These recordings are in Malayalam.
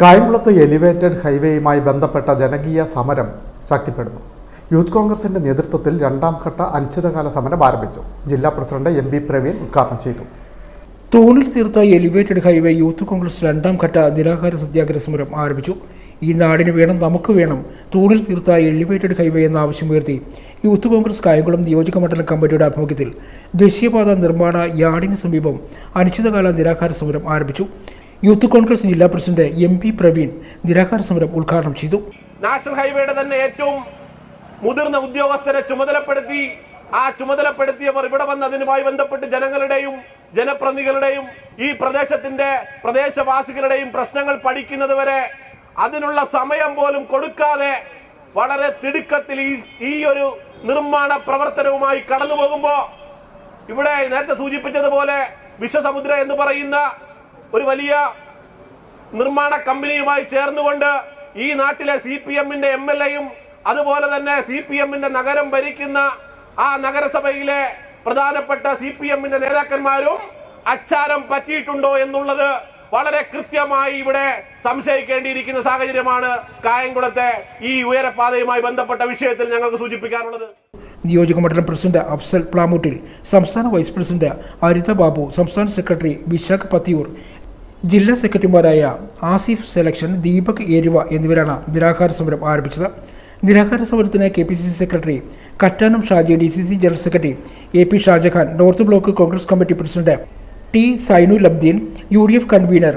കായംകുളത്ത് എലിവേറ്റഡ് ഹൈവേയുമായി ബന്ധപ്പെട്ട ജനകീയ സമരം ശക്തിപ്പെടുന്നു. യൂത്ത് കോൺഗ്രസിന്റെ നേതൃത്വത്തിൽ രണ്ടാം ഘട്ട അനിശ്ചിതകാല സമരം ആരംഭിച്ചു. ജില്ലാ പ്രസിഡന്റ് എം ബി പ്രവീൺ ഉദ്ഘാടനം ചെയ്തു. തൂണിൽ തീർത്ത എലിവേറ്റഡ് ഹൈവേ യൂത്ത് കോൺഗ്രസ് രണ്ടാം ഘട്ട നിരാഹാര സത്യാഗ്രഹ സമരം ആരംഭിച്ചു. ഈ നാടിന് വേണം നമുക്ക് വേണം തൂണിൽ തീർത്ത എലിവേറ്റഡ് ഹൈവേ എന്ന ആവശ്യമുയർത്തി യൂത്ത് കോൺഗ്രസ് കായംകുളം നിയോജക മണ്ഡലം കമ്മിറ്റിയുടെ ആഭിമുഖ്യത്തിൽ ദേശീയപാത നിർമ്മാണ യാർഡിന് സമീപം അനിശ്ചിതകാല നിരാഹാര സമരം ആരംഭിച്ചു. യൂത്ത് കോൺഗ്രസ് ജില്ലാ പ്രസിഡന്റ് എം പി പ്രവീൺ നിരാഹാര സമരം ഉദ്ഘാടനം ചെയ്തു. നാഷണൽ ഹൈവേയുടെ തന്നെ ഏറ്റവും മുതിർന്ന ഉദ്യോഗസ്ഥരെ ചുമതലപ്പെടുത്തി ആ ചുമതലപ്പെടുത്തിയവർ ഇവിടെ വന്ന് അതിനുമായി ബന്ധപ്പെട്ട് ജനങ്ങളുടെയും ജനപ്രതിനിധികളുടെയും ഈ പ്രദേശത്തിന്റെ പ്രദേശവാസികളുടെയും പ്രശ്നങ്ങൾ പഠിക്കുന്നത് വരെ അതിനുള്ള സമയം പോലും കൊടുക്കാതെ വളരെ തിടുക്കത്തിൽ ഈ ഈ ഒരു നിർമ്മാണ പ്രവർത്തനവുമായി കടന്നു പോകുമ്പോൾ ഇവിടെ നേരത്തെ സൂചിപ്പിച്ചതുപോലെ വിശ്വസമുദ്ര എന്ന് പറയുന്ന ഒരു വലിയ നിർമ്മാണ കമ്പനിയുമായി ചേർന്നുകൊണ്ട് ഈ നാട്ടിലെ സി പി എമ്മിന്റെ എം എൽ എയും അതുപോലെ തന്നെ സി പി എമ്മിന്റെ നഗരം ഭരിക്കുന്ന ആ നഗരസഭയിലെ പ്രധാനപ്പെട്ട സി പി എമ്മിന്റെ നേതാക്കന്മാരും അച്ചാരം പറ്റിയിട്ടുണ്ടോ എന്നുള്ളത് വളരെ കൃത്യമായി ഇവിടെ സംശയിക്കേണ്ടിയിരിക്കുന്ന സാഹചര്യമാണ് കായംകുളത്തെ ഈ ഉയരപാതയുമായി ബന്ധപ്പെട്ട വിഷയത്തിൽ ഞങ്ങൾക്ക് സൂചിപ്പിക്കാനുള്ളത്. നിയോജക മണ്ഡലം പ്രസിഡന്റ് അഫ്സൽ പ്ലാമൂട്ടിൽ സംസ്ഥാന വൈസ് പ്രസിഡന്റ് അരിത ബാബു സംസ്ഥാന സെക്രട്ടറി വിശാഖ് പത്തിയൂർ ജില്ലാ സെക്രട്ടറിമാരായ ആസിഫ് സെലക്ഷൻ ദീപക് ഏരുവ എന്നിവരാണ് നിരാഹാര സമരം ആരംഭിച്ചത്. നിരാഹാര സമരത്തിന് K P C C secretary Kattanam Shaji D C C general secretary A P Shajahan north block Congress committee president T Sainu Labdeen U D F convener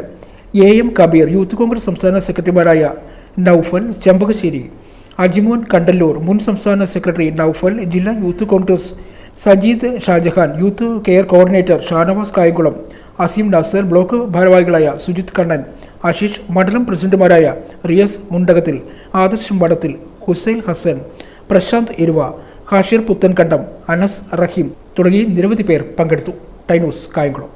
A M Kabeer youth Congress സംസ്ഥാന സെക്രട്ടറിമാരായ നൌഫൽ ചെമ്പകശ്ശേരി അജിമോൻ കണ്ടല്ലൂർ മുൻ സംസ്ഥാന സെക്രട്ടറി നൌഫൽ ജില്ലാ youth Congress Sajeed Shajahan youth care coordinator Shanavas Kayamkulam Azeem ഡാസർ block ഭാരവാഹികളായ സുജിത് കണ്ണൻ ആശിഷ് മണ്ഡലം പ്രസിഡന്റുമാരായ റിയസ് മുണ്ടകത്തിൽ ആദർശ് മഠത്തിൽ ഹുസൈൻ ഹസൻ പ്രശാന്ത് എരുവ ഹാഷിർ പുത്തൻകണ്ടം അനസ് റഹീം തുടങ്ങി നിരവധി പേർ പങ്കെടുത്തു. ടൈനൂസ് കായംകുളം.